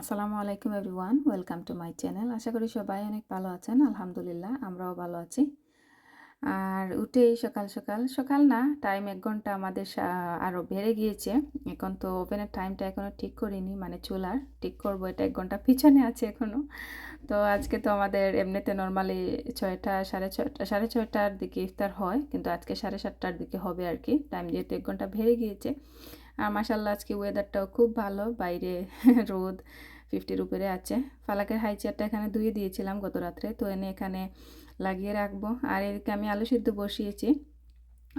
আসসালামু আলাইকুম everyone, welcome to my channel. আশা করি সবাই অনেক ভালো আছেন, আলহামদুলিল্লাহ, আমরাও ভালো আছি। আর উঠেই সকাল সকাল সকাল না টাইম এক ঘণ্টা আমাদের আরও বেড়ে গিয়েছে। এখন তো ওভেনের টাইমটা এখনও ঠিক করিনি মানে চুলার, ঠিক করব, এটা এক ঘণ্টা পিছনে আছে এখনও তো আজকে তো আমাদের এমনিতে নর্মালি ছয়টা, সাড়ে ছয়টা, সাড়ে ছয়টার দিকে ইফতার হয়, কিন্তু আজকে সাড়ে সাতটার দিকে হবে আর কি। টাইম যেহেতু এক ঘণ্টা বেড়ে গিয়েছে আর মাসাল্লাহ আজকে ওয়েদারটাও খুব ভালো। বাইরে রোদ ফিফটির উপরে আছে। ফালাকের হাই চেয়ারটা এখানে ধুয়ে দিয়েছিলাম গত রাত্রে, তো এনে এখানে লাগিয়ে রাখব। আর এদিকে আমি আলু সিদ্ধ বসিয়েছি।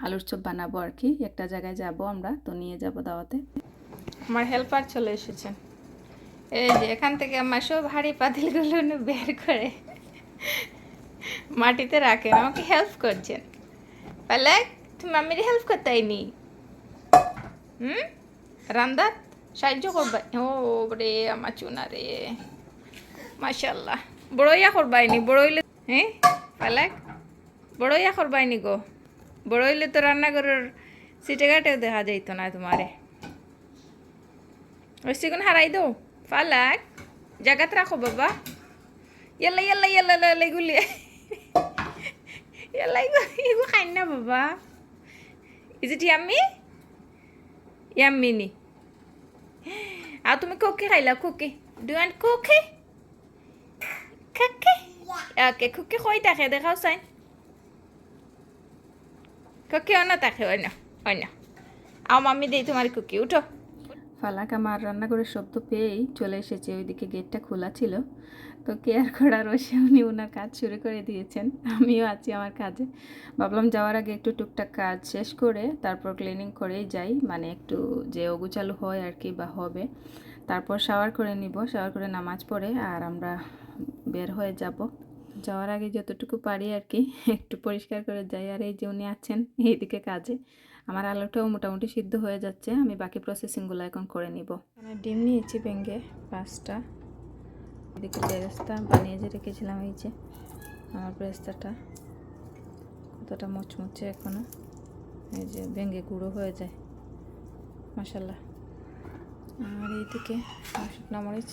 আলুর চপ বানাবো আর কি। একটা জায়গায় যাব আমরা, তো নিয়ে যাব দাওয়াতে। আমার হেল্পার চলে এসেছেন এই যে, এখান থেকে আমার সব হাড়ি পাতিলগুলো বের করে মাটিতে রাখেন। আমাকে হেল্প করছেন। পালাক তুমি মামির হেল্প করতেইনি হুম? রান্দাত সাহায্য করবা। ও রে, আমার চুনা রে। মাশাল্লাহ বড়ইয়া করবাইনি, বড়ইলে হ্যাঁ পালাক। বড়ইয়া করবাইনি গো। বড়ইলে তো রান্নাঘরের সিটে ঘাটেও দেখা যাইত না তোমারে। ওই সিগুন হারাই দো। পালাক। জায়গাত রাখো বাবা। ইয়াল্লা ইয়াল্লা ইয়াল্লা ইয়াল্লা এগুলি ইয়াল্লা এগুলো খাই না বাবা। Is it yummy? ইয়াম্মিনি। আর তুমি কোকে খাইলা কুকি ডু অ্যান্ড কোকে খাকে ওকে খুকে কই থাকে দেখাও চাই কোকে অনা থাকে অন্য অন্য আমার মামি দেই তোমার কুকি উঠো ফালাক আমার রান্নাঘরের শব্দ পেয়েই চলে এসেছে, ওইদিকে গেটটা খোলা ছিল। তো কেয়ার করার বসে উনি ওনার কাজ শুরু করে দিয়েছেন, আমিও আছি আমার কাজে। ভাবলাম যাওয়ার আগে একটু টুকটাক কাজ শেষ করে তারপর ক্লিনিং করেই যাই মানে একটু যে অগুচালু হয় আর কি বা হবে, তারপর শাওয়ার করে নিব। শাওয়ার করে নামাজ পড়ে আর আমরা বের হয়ে যাব। যাওয়ার আগে যতটুকু পারি আর কি, একটু পরিষ্কার করে যাই। আর এই যে উনি আছেন এইদিকে কাজে আমার আলুটাও মোটামুটি সিদ্ধ হয়ে যাচ্ছে, আমি বাকি প্রসেসিংগুলো এখন করে নিব। এখানে ডিম নিয়েছি ভেঙে, পাঁচটা। এদিকে বেরেস্তা বানিয়ে যে রেখেছিলাম, এই যে আমার বেরেস্তাটা। কতটা মুচমুচে এখনও এই যে ভেঙে গুঁড়ো হয়ে যায়। মশাল্লা আর এইদিকে শুকনো মরিচ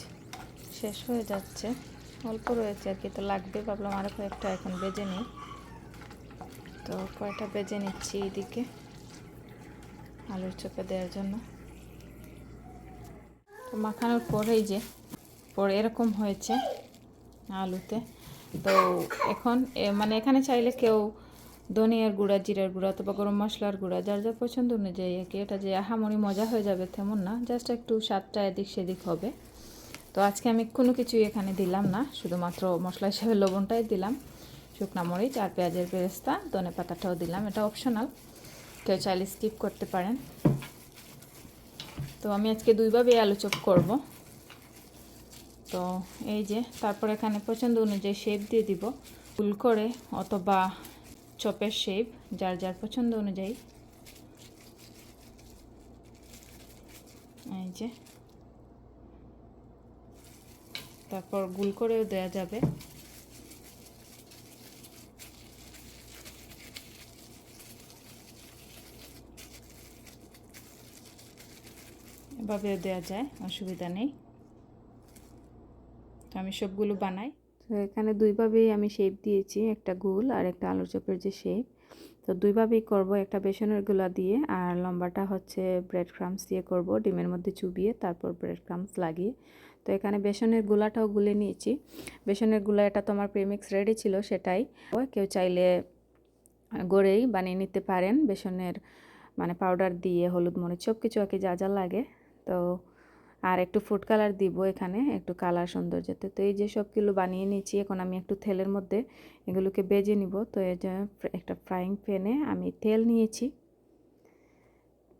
শেষ হয়ে যাচ্ছে। অল্প রয়েছে আর কি, তো লাগবে। ভাবলাম আরও কয়েকটা এখন বেজে নিই। তো কয়েকটা বেজে নিচ্ছি এইদিকে? আলুর চোপে দেওয়ার জন্য। তো মাখানোর পরেই যে, পরে এরকম হয়েছে আলুতে। তো এখন মানে এখানে চাইলে কেউ ধনিয়ার গুঁড়া, জিরার গুঁড়া অথবা গরম মশলার গুঁড়া, যার যার পছন্দ অনুযায়ী আর কি, এটা যে আহামরি মজা হয়ে যাবে তেমন না জাস্ট একটু স্বাদটা এদিক সেদিক হবে। তো আজকে আমি কোনো কিছুই এখানে দিলাম না, শুধুমাত্র মশলা হিসেবে লবণটাই দিলাম, শুকনা মরিচ আর পেঁয়াজের বেরেস্তা ধনে পাতাটাও দিলাম, এটা অপশনাল কেউ চাইলে স্কিপ করতে পারেন। তো আমি আজকে দুইভাবে আলু চপ করব। তো এই যে, তারপর এখানে পছন্দ অনুযায়ী শেপ দিয়ে দিব। ফুল করে অথবা চপের শেপ যার যার পছন্দ অনুযায়ী। এই যে। তারপর গুল করেও দেওয়া যাবে। এভাবেও দেওয়া যায়, অসুবিধা নেই। তো আমি সবগুলো বানাই। তো এখানে দুইভাবেই আমি শেপ দিয়েছি, একটা গোল আর একটা আলুর চপের যে শেপ তো দুইভাবেই করব, একটা বেসনেরগুলা দিয়ে আর লম্বাটা হচ্ছে ব্রেড ক্রামস দিয়ে করব, ডিমের মধ্যে চুবিয়ে তারপর ব্রেড ক্রামস লাগিয়ে। তো এখানে বেসনের গুলাটাও গুলে নিয়েছি। বেসনেরগুলা, এটা তো আমার প্রেমিক্স রেডি ছিল সেটাই। কেউ চাইলে গড়েই বানিয়ে নিতে পারেন। বেসনের মানে পাউডার দিয়ে, হলুদ মরিচ সব কিছু আর কি যা যা লাগে। তো আর একটু ফুড কালার দিব এখানে, একটু কালার সৌন্দর্যতে তো এই যে সবগুলো বানিয়ে নিয়েছি, এখন আমি একটু তেলের মধ্যে এগুলোকে বেজে নিব। তো এই যে একটা ফ্রাইং প্যানে আমি তেল নিয়েছি।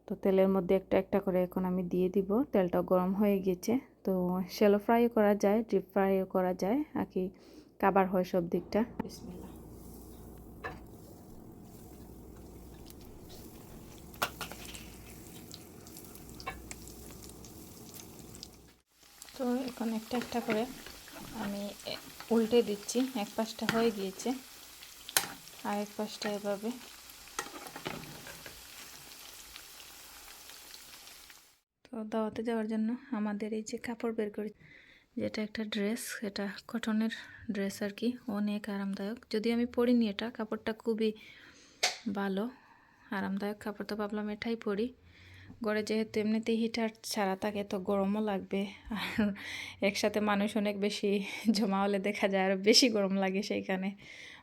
তো তেলের মধ্যে একটা একটা করে এখন আমি দিয়ে দিব। তেলটা গরম হয়ে গেছে। তো শ্যালো ফ্রাইও করা যায় ডিপ ফ্রাইও করা যায়। আর কি কাবার হয় সব দিকটা। বিসমিল্লা তো এখন একটা একটা করে আমি উল্টে দিচ্ছি। এক পাশটা হয়ে গিয়েছে। আর এক পাশটা এভাবে। তো দাওয়াতে যাওয়ার জন্য আমাদের এই যে কাপড় বের করে, যেটা একটা ড্রেস এটা কটনের ড্রেস আর কি। অনেক আরামদায়ক। যদি আমি পরিনি এটা, কাপড়টা খুবই ভালো, আরামদায়ক কাপড়। তো ভাবলাম এটাই পরি। গড়ে যেহেতু এমনিতেই হিটার ছাড়া থাকে, তো গরমও লাগবে। আর একসাথে মানুষ অনেক বেশি জমা হলে দেখা যায় আরও বেশি গরম লাগে সেইখানে।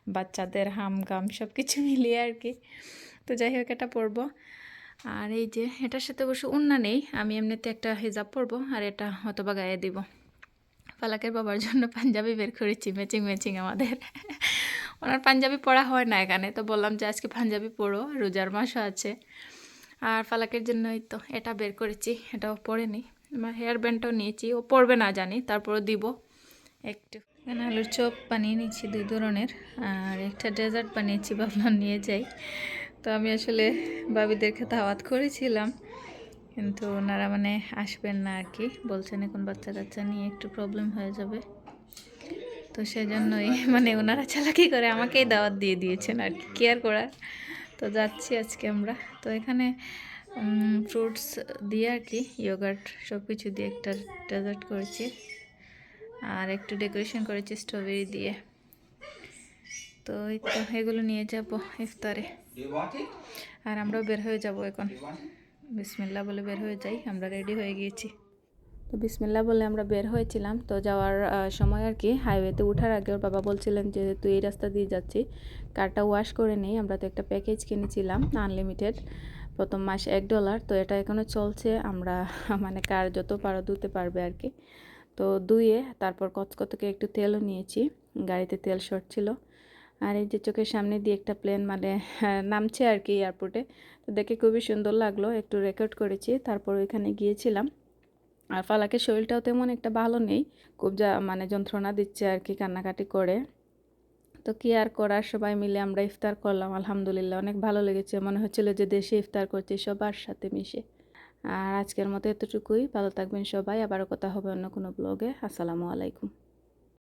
বাচ্চাদের হাম গাম সব কিছু মিলিয়ে আর কি। তো যাই হোক, এটা পরবো। আর এই যে, এটার সাথে অবশ্য উন্না নেই। আমি এমনিতে একটা হিজাব পরবো আর এটা হয়তোবা গায়ে দিব। পালাকের বাবার জন্য পাঞ্জাবি বের করেছি ম্যাচিং ম্যাচিং আমাদের। ওনার পাঞ্জাবি পরা হয় না এখানে, তো বললাম যে আজকে পাঞ্জাবি পরো, রোজার মাসও আছে। আর ফালাকের জন্যই তো এটা বের করেছি, এটাও পরেনি আমার হেয়ার ব্যান্ডটাও নিয়েছি, ও পরবে না জানি, তারপরও দিব। একটু এখানে আলুর চপ বানিয়ে নিয়েছি দুই ধরনের, আর একটা ডেজার্ট বানিয়েছি, ভাবলাম নিয়ে যাই। তো আমি আসলে বাবিদেরকে দাওয়াত করেছিলাম, কিন্তু ওনারা মানে আসবেন না আর কি, বলছেন এখন বাচ্চা কাচ্চা নিয়ে একটু প্রবলেম হয়ে যাবে। তো সেজন্যই মানে ওনারা চালাকি করে আমাকেই দাওয়াত দিয়ে দিয়েছেন আর কি কেয়ার করার? তো যাচ্ছি আজকে আমরা তো এখানে ফ্রুটস দিয়ে আর কি ইয়োগার্ট সব কিছু দিয়ে একটা ডেজার্ট করেছি আর একটু ডেকোরেশন করেছি স্ট্রবেরি দিয়ে তো এই তো, এগুলো নিয়ে যাব ইফতারে? আর আমরাও বের হয়ে যাব এখন? বিসমিল্লা বলে বের হয়ে যাই, আমরা রেডি হয়ে গিয়েছি তো বিসমিল্লা বলে আমরা বের হয়েছিলাম। তো যাওয়ার সময় আর কি হাইওয়েতে ওঠার আগে ওর বাবা বলছিলেন যে, তুই এই রাস্তা দিয়ে যাচ্ছি। কারটা ওয়াশ করে নেই আমরা তো একটা প্যাকেজ কিনেছিলাম আনলিমিটেড প্রথম মাস এক ডলার তো এটা এখনও চলছে। আমরা মানে কার যত পারো ধুতে পারবে আর কি। তো ধুয়ে তারপর কচকতকে একটু তেলও নিয়েছি। গাড়িতে তেল শর্ট ছিল। আর এই যে চোখের সামনে দিয়ে একটা প্লেন মানে নামছে আর কি এয়ারপোর্টে তো দেখে খুবই সুন্দর লাগল। একটু রেকর্ড করেছি। তারপর ওইখানে গিয়েছিলাম। আর ফালাকের শরীরটাও তেমন একটা ভালো নেই। খুব যা মানে যন্ত্রণা দিচ্ছে আর কি কান্নাকাটি করে। তো কি আর করার? সবাই মিলে আমরা ইফতার করলাম, আলহামদুলিল্লাহ। অনেক ভালো লেগেছে। মনে হচ্ছিল যে দেশে ইফতার করছি, সবার সাথে মিশে। আর আজকের মতো এতটুকুই। ভালো থাকবেন সবাই। আবারও কথা হবে অন্য কোনো ব্লগে আসসালামু আলাইকুম।